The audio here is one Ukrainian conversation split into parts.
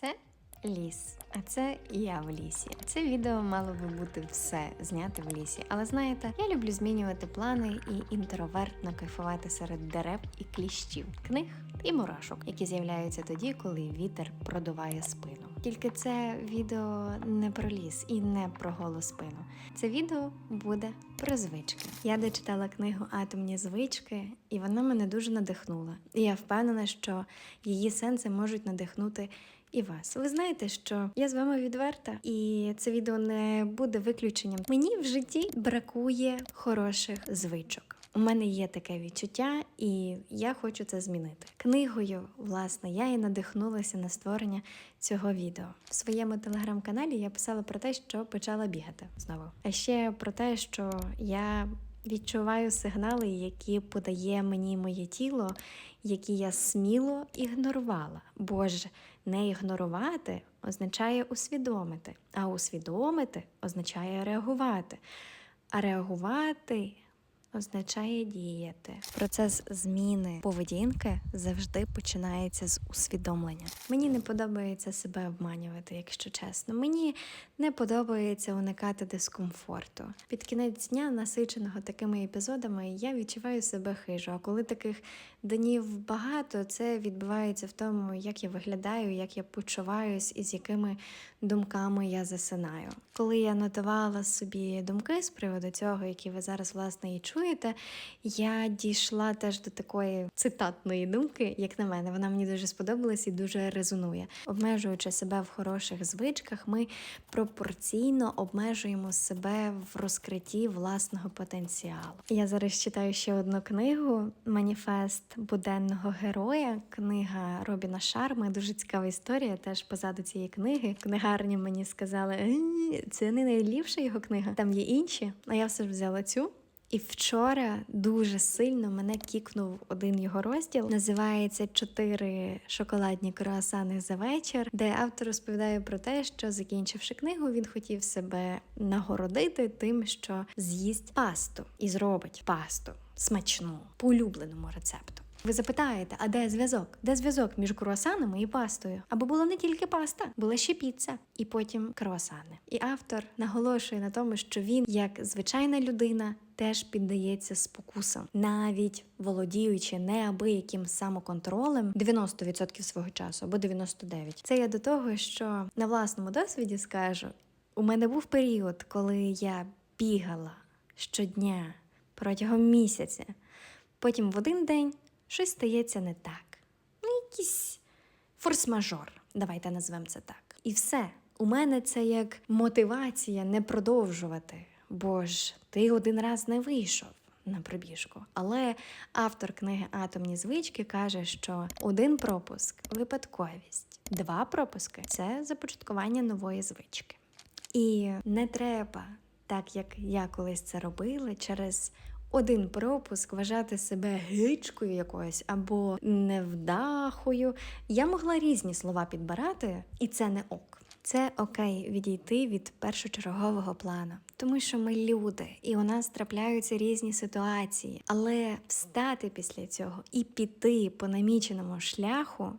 Це ліс, а це я в лісі. Це відео мало би бути все зняти в лісі. Але знаєте, я люблю змінювати плани і інтровертно кайфувати серед дерев і кліщів, книг і мурашок, які з'являються тоді, коли вітер продуває спину. Тільки це відео не про ліс і не про голу спину. Це відео буде про звички. Я дочитала книгу Атомні звички, і вона мене дуже надихнула. І я впевнена, що її сенси можуть надихнути і вас. Ви знаєте, що я з вами відверта, і це відео не буде виключенням. Мені в житті бракує хороших звичок. У мене є таке відчуття, і я хочу це змінити. Книгою, власне, я і надихнулася на створення цього відео. В своєму телеграм-каналі я писала про те, що почала бігати знову. А ще про те, що я відчуваю сигнали, які подає мені моє тіло, які я сміло ігнорувала. Бо ж не ігнорувати означає усвідомити, а усвідомити означає реагувати. А реагувати означає діяти. Процес зміни поведінки завжди починається з усвідомлення. Мені не подобається себе обманювати, якщо чесно. Мені не подобається уникати дискомфорту. Під кінець дня, насиченого такими епізодами, я відчуваю себе хижо. А коли таких днів багато, це відбувається в тому, як я виглядаю, як я почуваюсь і з якими думками я засинаю. Коли я нотувала собі думки з приводу цього, які ви зараз власне і чуєте, я дійшла теж до такої цитатної думки, як на мене. Вона мені дуже сподобалась і дуже резонує. Обмежуючи себе в хороших звичках, ми пропорційно обмежуємо себе в розкритті власного потенціалу. Я зараз читаю ще одну книгу Маніфест буденного героя. Книга Робіна Шарми. Дуже цікава історія. Теж позаду цієї книги. Книгарні мені сказали, «Е, це не найліпша його книга. Там є інші. А я все ж взяла цю. І вчора дуже сильно мене кікнув один його розділ. Називається Чотири шоколадні круасани за вечір, де автор розповідає про те, що закінчивши книгу, він хотів себе нагородити тим, що з'їсть пасту і зробить пасту смачну по улюбленому рецепту. Ви запитаєте, а де зв'язок? Де зв'язок між круасанами і пастою? Або була не тільки паста, була ще піца, і потім круасани. І автор наголошує на тому, що він, як звичайна людина, теж піддається спокусам, навіть володіючи неабияким самоконтролем 90% свого часу або 99%. Це я до того, що на власному досвіді скажу: у мене був період, коли я бігала щодня протягом місяця. Потім в один день щось стається не так. Ну, якийсь форс-мажор, давайте назвемо це так. І все. У мене це як мотивація не продовжувати, бо ж ти один раз не вийшов на пробіжку. Але автор книги Атомні звички каже, що один пропуск випадковість, два пропуски це започаткування нової звички. І не треба, так як я колись це робила, через один пропуск вважати себе гичкою якоюсь або невдахою. Я могла різні слова підбирати, і це не ок. Це окей відійти від першочергового плану, тому що ми люди, і у нас трапляються різні ситуації. Але встати після цього і піти по наміченому шляху,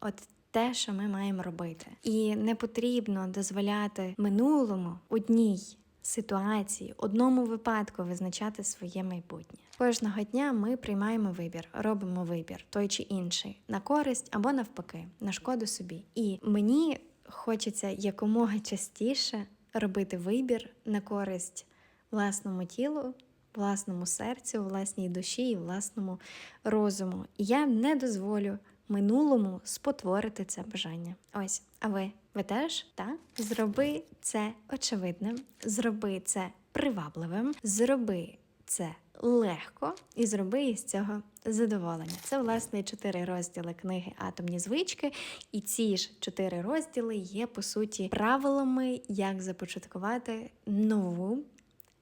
от те, що ми маємо робити. І не потрібно дозволяти минулому одній ситуації, одному випадку визначати своє майбутнє. Кожного дня ми приймаємо вибір, робимо вибір, той чи інший, на користь або навпаки, на шкоду собі. І мені хочеться якомога частіше робити вибір на користь власному тілу. Власному серцю, власній душі і власному розуму. І я не дозволю минулому спотворити це бажання. Ось, а ви? Ви теж? Так? Зроби це очевидним, зроби це привабливим, зроби це легко і зроби із цього задоволення. Це, власне, чотири розділи книги Атомні звички, і ці ж чотири розділи є, по суті, правилами, як започаткувати нову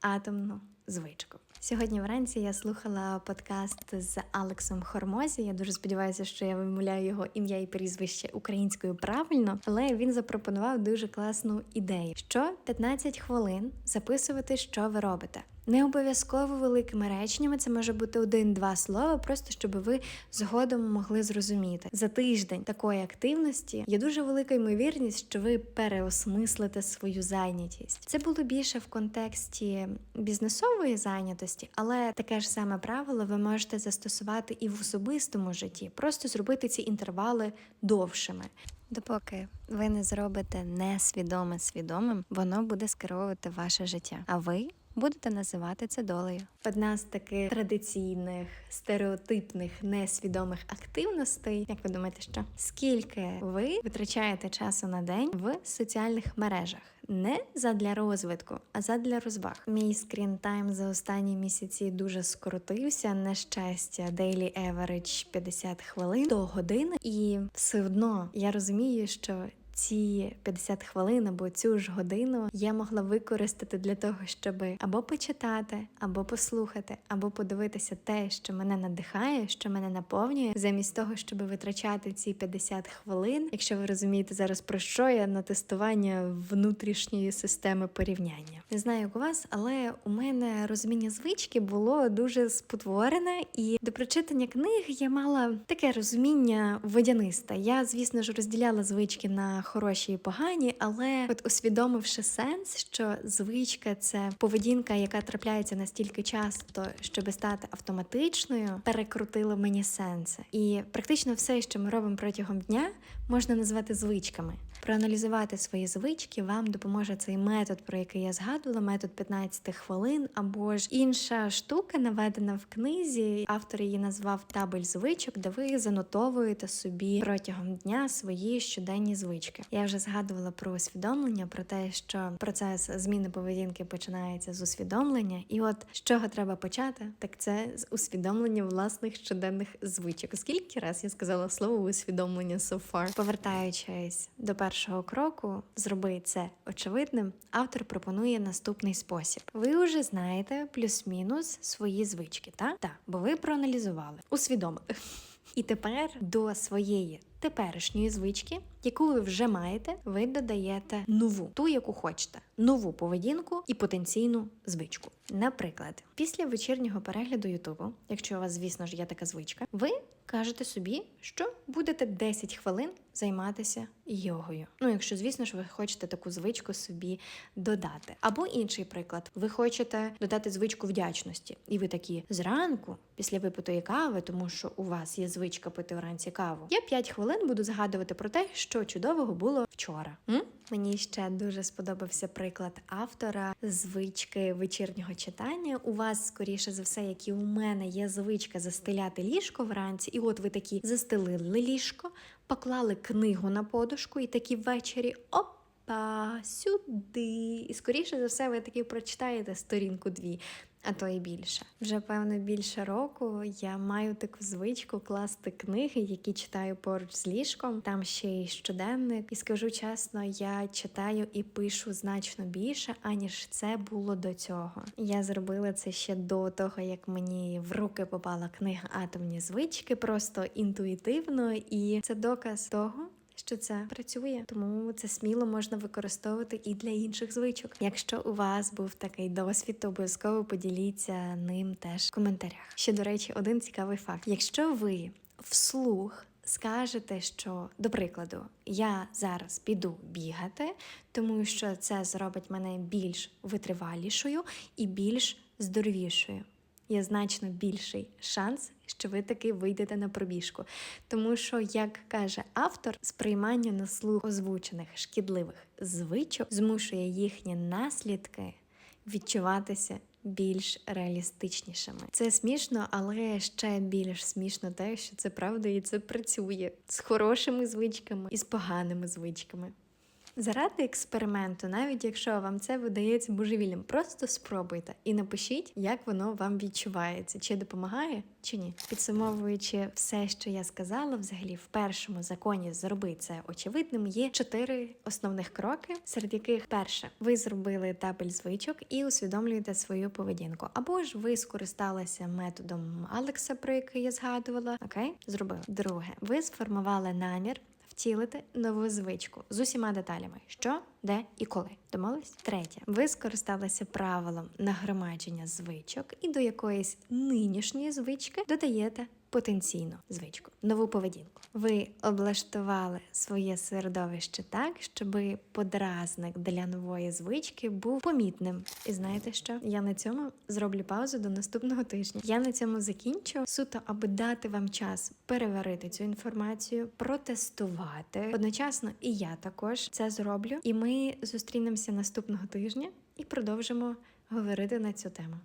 атомну звичку. Сьогодні вранці я слухала подкаст з Алексом Хормозі. Я дуже сподіваюся, що я вимовляю його ім'я і прізвище українською правильно, але він запропонував дуже класну ідею: що 15 хвилин записувати, що ви робите. Не обов'язково великими реченнями, це може бути один-два слова, просто щоб ви згодом могли зрозуміти. За тиждень такої активності є дуже велика ймовірність, що ви переосмислите свою зайнятість. Це було більше в контексті бізнесової зайнятості, але таке ж саме правило ви можете застосувати і в особистому житті, просто зробити ці інтервали довшими. Допоки ви не зробите несвідоме свідомим, воно буде скеровувати ваше життя. А ви будете називати це долею. Одна з таких традиційних, стереотипних, несвідомих активностей. Як ви думаєте, що скільки ви витрачаєте часу на день в соціальних мережах? Не задля розвитку, а задля розваг. Мій скрін-тайм за останні місяці дуже скоротився. На щастя, daily average 50 хвилин до години, і все одно я розумію, що ці 50 хвилин або цю ж годину я могла використати для того, щоб або почитати, або послухати, або подивитися те, що мене надихає, що мене наповнює, замість того, щоб витрачати ці 50 хвилин, якщо ви розумієте зараз про що я на тестування внутрішньої системи порівняння. Не знаю, як у вас, але у мене розуміння звички було дуже спотворене, і до прочитання книг я мала таке розуміння водянисте. Я, звісно ж, розділяла звички на хороші і погані, але от усвідомивши сенс, що звичка це поведінка, яка трапляється настільки часто, щоб стати автоматичною, перекрутила мені сенси. І практично все, що ми робимо протягом дня, можна назвати звичками. Проаналізувати свої звички вам допоможе цей метод, про який я згадувала, метод 15 хвилин, або ж інша штука, наведена в книзі. Автор її назвав табель звичок, де ви занотовуєте собі протягом дня свої щоденні звички. Я вже згадувала про усвідомлення, про те, що процес зміни поведінки починається з усвідомлення. І от з чого треба почати, так це з усвідомлення власних щоденних звичок. Скільки раз я сказала слово усвідомлення so far? Повертаючись до першого кроку, зроби це очевидним. Автор пропонує наступний спосіб. Ви вже знаєте плюс-мінус свої звички, так? Так, бо ви проаналізували, усвідомили. І тепер до своєї теперішньої звички, яку ви вже маєте, ви додаєте нову, ту, яку хочете, нову поведінку і потенційну звичку. Наприклад, після вечірнього перегляду Ютубу, якщо у вас, звісно ж, є така звичка, ви кажете собі, що будете 10 хвилин займатися йогою. Ну, якщо, звісно ж, ви хочете таку звичку собі додати. Або інший приклад, ви хочете додати звичку вдячності, і ви такі зранку, після випитої кави, тому що у вас є звичка пити вранці каву, я 5 хвилин буду згадувати про те, що чудового було вчора. М? Мені ще дуже сподобався приклад автора звички вечірнього читання. У вас, скоріше за все, як і у мене, є звичка застеляти ліжко вранці, і от ви такі застелили ліжко, поклали книгу на подушку, і такі ввечері опа, сюди. І скоріше за все, ви таки прочитаєте сторінку дві. А то і більше. Вже певно більше року я маю таку звичку класти книги, які читаю поруч з ліжком. Там ще й щоденник. І скажу чесно, я читаю і пишу значно більше, аніж це було до цього. Я зробила це ще до того, як мені в руки попала книга Атомні звички, просто інтуїтивно, і це доказ того що це працює, тому це сміло можна використовувати і для інших звичок. Якщо у вас був такий досвід, то обов'язково поділіться ним теж в коментарях. Ще до речі, один цікавий факт: якщо ви вслух. Скажете, що до прикладу, я зараз піду бігати, тому що це зробить мене більш витривалішою і більш здоровішою. Є значно більший шанс, що ви таки вийдете на пробіжку. Тому що, як каже автор, сприймання на слух озвучених шкідливих звичок змушує їхні наслідки відчуватися більш реалістичнішими. Це смішно, але ще більш смішно те, що це правда і це працює з хорошими звичками і з поганими звичками. Заради експерименту, навіть якщо вам це видається божевіллям, просто спробуйте і напишіть, як воно вам відчувається, чи допомагає, чи ні. Підсумовуючи все, що я сказала, взагалі в першому законі зроби це очевидним. Є чотири основних кроки, серед яких перше ви зробили табель звичок і усвідомлюєте свою поведінку, або ж ви скористалися методом Алекса, про який я згадувала. Окей, зробили. Друге, ви сформували намір втілити нову звичку з усіма деталями, що, де і коли. Домовились? Третє. Ви скористалися правилом нагромадження звичок і до якоїсь нинішньої звички додаєте потенційну звичку, нову поведінку. Ви облаштували своє середовище так, щоб подразник для нової звички був помітним. І знаєте що? Я на цьому зроблю паузу до наступного тижня. Я на цьому закінчу суто, аби дати вам час переварити цю інформацію, протестувати. Одночасно і я також це зроблю. І ми зустрінемося наступного тижня і продовжимо говорити на цю тему.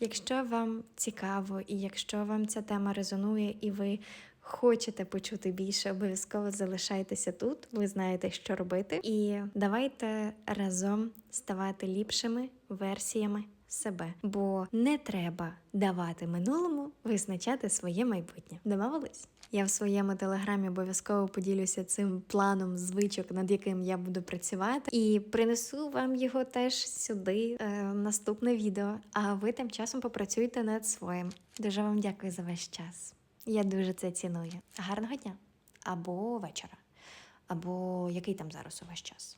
Якщо вам цікаво, і якщо вам ця тема резонує, і ви хочете почути більше, обов'язково залишайтеся тут. Ви знаєте, що робити. І давайте разом ставати ліпшими версіями себе, бо не треба давати минулому визначати своє майбутнє. Домовились? Я в своєму телеграмі обов'язково поділюся цим планом звичок, над яким я буду працювати, і принесу вам його теж сюди е, наступне відео. А ви тим часом попрацюйте над своїм. Дуже вам дякую за ваш час. Я дуже це ціную. Гарного дня або вечора, або який там зараз у ваш час.